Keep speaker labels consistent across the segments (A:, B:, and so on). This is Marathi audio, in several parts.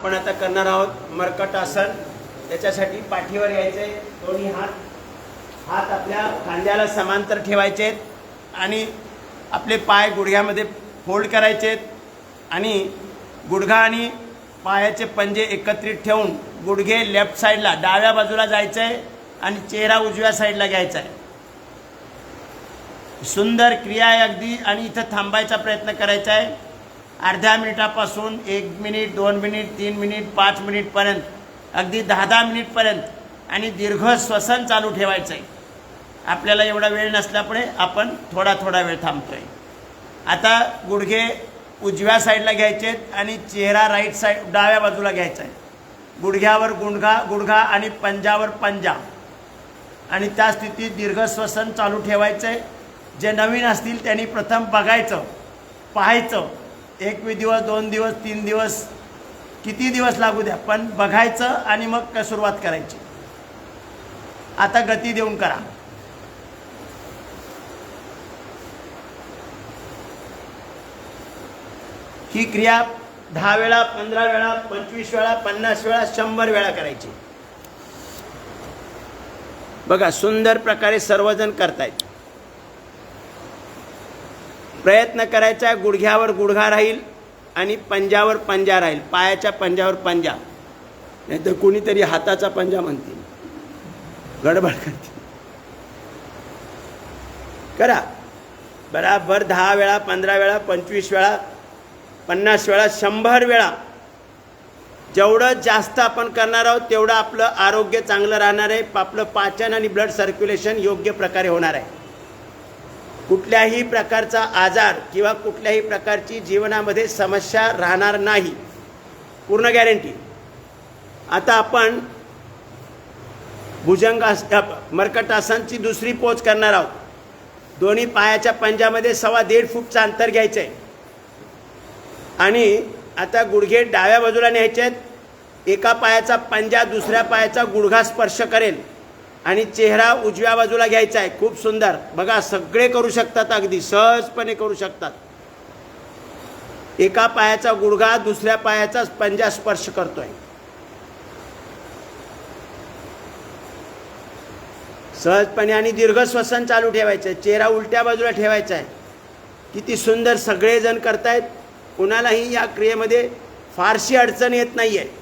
A: आपण आता करणार आहोत मरकट आसन. त्याच्यासाठी पाठीवर यायचे. दोन्ही हात हात आपल्या खांद्याला समांतर ठेवायचे आणि आपले पाय गुडघ्यामध्ये फोल्ड करायचे आहेत आणि गुडघा आणि पायाचे पंजे एकत्रित ठेवून गुडघे लेफ्ट साईडला डाव्या बाजूला जायचं आहे आणि चेहरा उजव्या साईडला घ्यायचा आहे सुंदर क्रिया आहे अगदी आणि इथं थांबायचा प्रयत्न करायचा आहे अर्ध्या मिनिटापासून एक मिनिट दोन मिनिट तीन मिनिट पाच मिनिटपर्यंत अगदी दहा दहा मिनिटपर्यंत. आणि दीर्घ श्वसन चालू ठेवायचं आहे आपल्याला एवढा वेळ नसल्यामुळे आपण थोडा थोडा वेळ थांबतो आहे आता गुडघे उजव्या साईडला घ्यायचे आणि चेहरा राईट साईड डाव्या बाजूला घ्यायचा आहे गुडघ्यावर गुडघा गुडघा आणि पंजावर पंजा. आणि त्या स्थितीत दीर्घ श्वसन चालू ठेवायचं आहे जे नवीन असतील त्यांनी प्रथम बघायचं पाहायचं. एकवीस दिवस दोन दिवस तीन दिवस किती दिवस लागू द्या पण बघायचं आणि मग का सुरुवात करायची. आता गती देऊन करा. ही क्रिया दहा वेळा पंधरा वेळा पंचवीस वेळा पन्नास वेळा शंभर वेळा करायची. बघा सुंदर प्रकारे सर्वजण करतायत. प्रयत्न करायचा गुडघ्यावर गुडघा राहील आणि पंजावर पंजा राहील. पायाच्या पंजावर पंजा. नाही तर कुणीतरी हाताचा पंजा म्हणतील. गडबड करतील. करा. बराबर दहा वेळा पंधरा वेळा पंचवीस वेळा पन्नास वेळा शंभर वेळा. जेवढं जास्त आपण करणार आहोत तेवढं आपलं आरोग्य चांगलं राहणार आहे. आपलं पाचन आणि ब्लड सर्क्युलेशन योग्य प्रकारे होणार आहे. कुठल्याही प्रकारचा आजार किंवा कुठल्याही प्रकारची जीवनामध्ये समस्या राहणार नाही. पूर्ण गॅरंटी आता आपण भुजंगास मर्कटासनची दुसरी पोच करणार आहोत. दोन्ही पायाच्या पंजामध्ये सव्वा दीड फूटचं अंतर घ्यायचं आहे आणि आता गुडघे डाव्या बाजूला न्यायचे आहेत एका पायाचा पंजा दुसऱ्या पायाचा गुडघा स्पर्श करेल. आणि चेहरा उजव्या बाजूला घ्यायचा आहे. खूप सुंदर. बघा सगळे करू शकतात अगदी. सहजपणे करू शकतात. एका पायाचा गुडघा दुसऱ्या पायाचा पंजा स्पर्श करतोय. सहजपणे आणि दीर्घ श्वसन चालू ठेवायचं आहे. चेहरा उलट्या बाजूला ठेवायचा आहे. किती सुंदर सगळेजण करतायत. कुणालाही या क्रियेमध्ये फारशी अडचण येत नाही आहे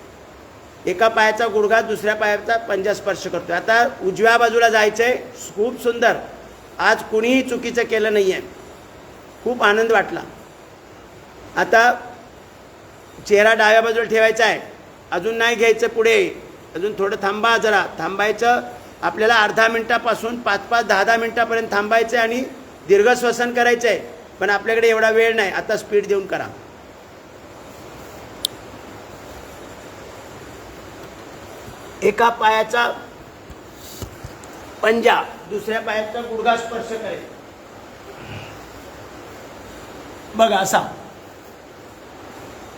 A: एका पायाचा गुडघा दुसऱ्या पायाचा पंजा स्पर्श करतोय. आता उजव्या बाजूला जायचं आहे खूप सुंदर. आज कुणीही चुकीचं केलं नाही आहे खूप आनंद वाटला. आता चेहरा डाव्या बाजूला ठेवायचा आहे. अजून नाही घ्यायचं पुढे. अजून थोडं थांबा जरा. थांबायचं आपल्याला अर्धा मिनटापासून पाच पाच दहा दहा मिनटापर्यंत थांबायचं आहे आणि दीर्घ श्वसन करायचं आहे पण आपल्याकडे एवढा वेळ नाही. आता स्पीड देऊन करा. एका पायाचा पंजा दुसऱ्या पायाचा गुडघा स्पर्श करेल. बघा असा.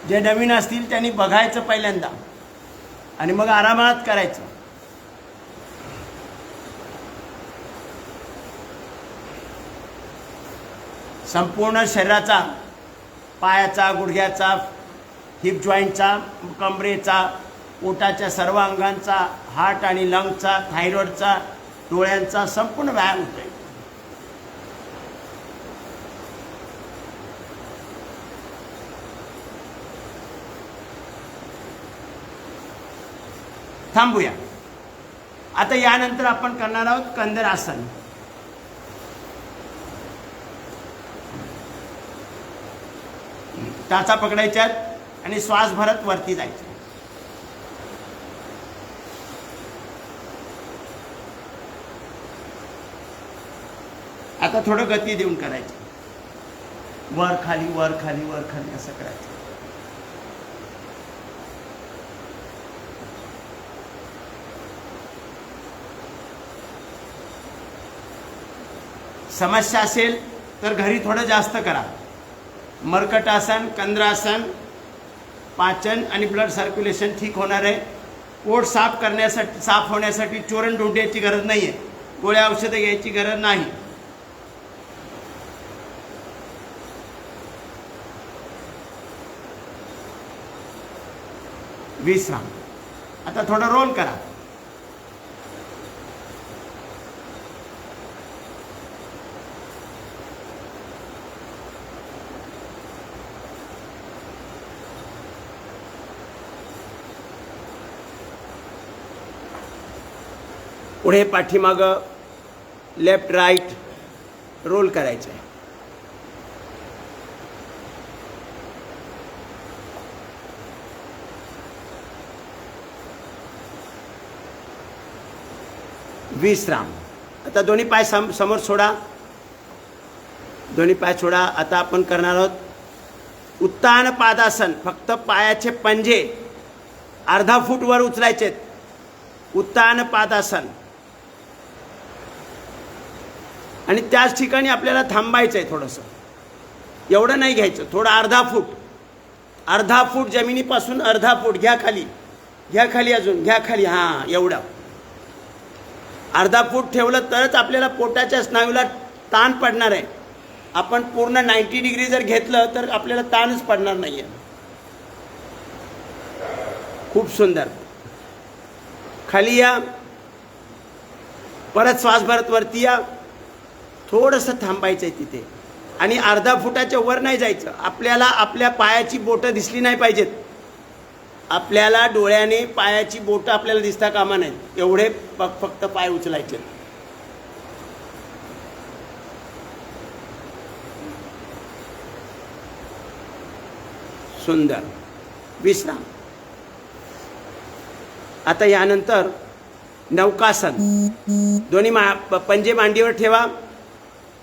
A: जे नवीन असतील त्यांनी बघायचं पहिल्यांदा. आणि मग आरामात करायचं. संपूर्ण शरीराचा पायाचा गुडघ्याचा हिप जॉईंटचा कमरेचा पोटाच्या सर्व अंगांचा हार्ट आणि लंगचा थायरॉइडचा डोळ्यांचा संपूर्ण व्यायाम होतोय. थांबूया. आता यानंतर आपण करणार आहोत कंदर आसन टाचा पकडायच्यात आणि श्वास भरत वरती जायचं. आता थोडं गती देऊन करायचं. वर खाली वर खाली वर खाली असं करायचं. समस्या असेल तर घरी थोडं जास्त करा. मर्कटासन कंद्रासन पाचन आणि ब्लड सर्क्युलेशन ठीक होणार आहे. पोट साफ करण्यासाठी साफ होण्यासाठी चोरण ढोंढ्याची गरज नाही आहे गोळ्या औषधं घ्यायची गरज नाही. विश्राम आता थोडं रोल करा. पुढे पाठीमागं लेफ्ट राईट रोल करायचं आहे विश्राम आता दोन्ही पाय सम समोर सोडा. दोन्ही पाय सोडा. आता आपण करणार आहोत उत्तान पादासन. फक्त पायाचे पंजे अर्धा फूट वर उचलायचे उत्तान पादासन. आणि त्याच ठिकाणी आपल्याला थांबायचं आहे थोडंसं. एवढं नाही घ्यायचं. थोडं अर्धा फूट. अर्धा फूट जमिनीपासून अर्धा फूट. घ्या खाली. घ्या खाली अजून. घ्या खाली. हां एवढं. अर्धा फूट ठेवलं तरच आपल्याला पोटाच्या स्नायूला ताण पडणार आहे. आपण पूर्ण नाईन्टी डिग्री जर घेतलं तर आपल्याला ताणच पडणार नाही आहे खूप सुंदर. खाली या. परत श्वास भरत वरती या. थोडंसं थांबायचं आहे तिथे. आणि अर्धा फुटाच्या वर नाही जायचं. आपल्याला आपल्या पायाची बोटं दिसली नाही पाहिजेत. आपल्याला डोळ्याने पायाची बोटं आपल्याला दिसता कामा नाहीत एवढे फक्त पाय उचलायचे. सुंदर. विश्राम. आता यानंतर नौकासन. दोन्ही मा पंजे मांडीवर ठेवा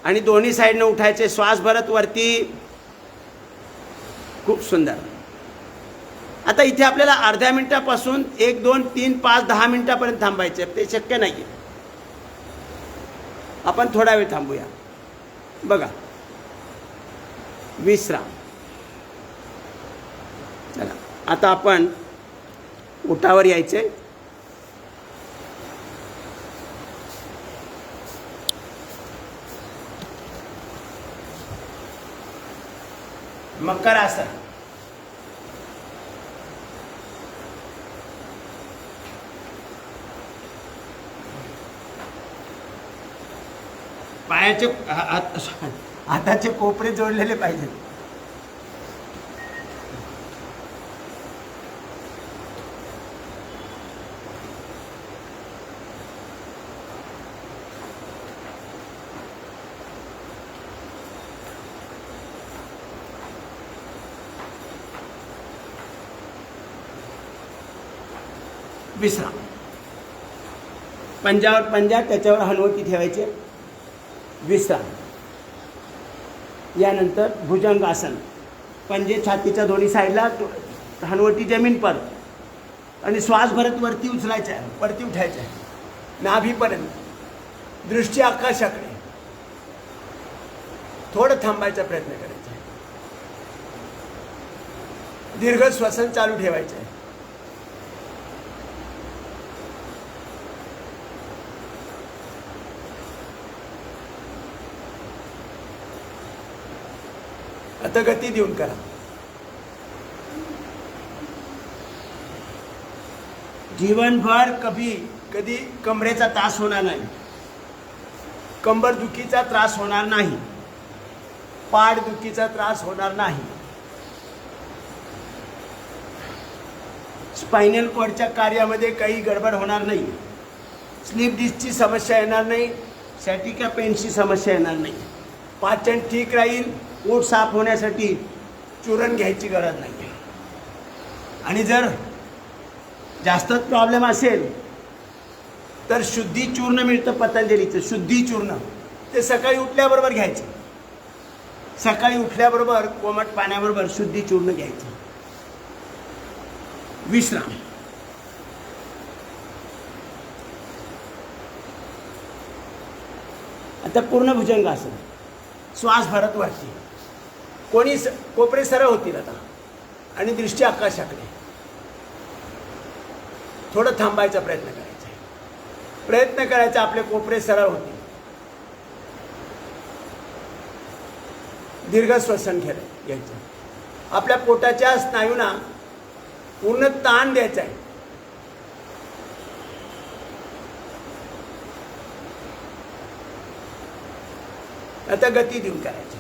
A: आणि दोन्ही साईडनं उठायचे. श्वास भरत वरती खूप सुंदर. आता इथे आपल्याला अर्ध्या मिनिटापासून एक दोन तीन पाच दहा मिनिटापर्यंत थांबायचे ते शक्य नाही आपण थोडा वेळ थांबूया. बघा. विश्राम. चला. आता आपण उठावर यायचे. मकर आसन. पायाचे हाताचे कोपरे जोडलेले पाहिजेत. विश्राम पंजावर पंजा त्याच्यावर हनुवटी ठेवायचे. विश्राम यानंतर भुजंगासन. पंजे छातीच्या दोन्ही साईडला हनवटी जमीन पर. आणि श्वास भरत वरती उचलायचा आहे वरती उठायचं आहे. नाभीपर्यंत. दृष्टी आकाशाकडे. थोडं थांबायचा प्रयत्न करायचा आहे. दीर्घ श्वसन चालू ठेवायचं आहे. आता गती देऊन करा. जीवनभर कभी कधी कमरेचा त्रास होणार नाही. कंबर दुखीचा त्रास होणार नाही. पाठ दुखीचा त्रास होणार नाही. स्पायनल कॉर्डच्या कार्यामध्ये काही गडबड होणार नाही. स्लीप डिस्कची समस्या येणार नाही. सॅटिका पेनची समस्या येणार नाही. पाचन ठीक राहील. पोट साफ होण्यासाठी चूरण घ्यायची गरज नाही. आणि जर जास्तच प्रॉब्लेम असेल तर शुद्धी चूर्ण मिळतं पतंजलीचं. शुद्धी चूर्ण. ते सकाळी उठल्याबरोबर घ्यायचं. सकाळी उठल्याबरोबर कोमट पाण्याबरोबर शुद्धी चूर्ण घ्यायचं. विश्राम आता पूर्ण भुजंग असेल श्वास भरत वरती कोणी स- कोपरे सरळ होतील आता. आणि दृष्टी आकाशाकडे थोडं थांबायचा प्रयत्न करायचा. आहे प्रयत्न करायचा आपले कोपरे सरळ होतील. दीर्घ श्वसन घ्यायला घ्यायचं. आपल्या पोटाच्या स्नायूंना
B: पूर्ण ताण द्यायचा आहे. आता गती देऊन करायची.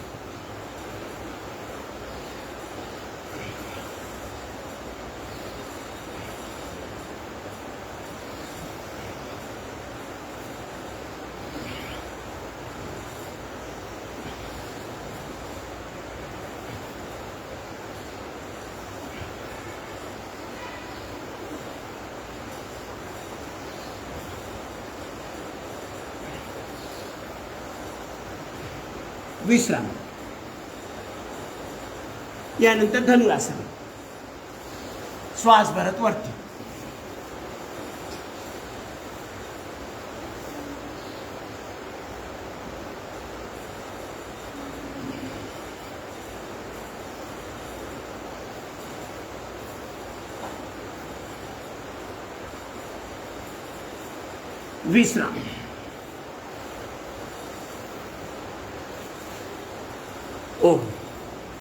B: विश्राम. यानंतर धनुरासन. श्वास भरत वरती. विश्राम.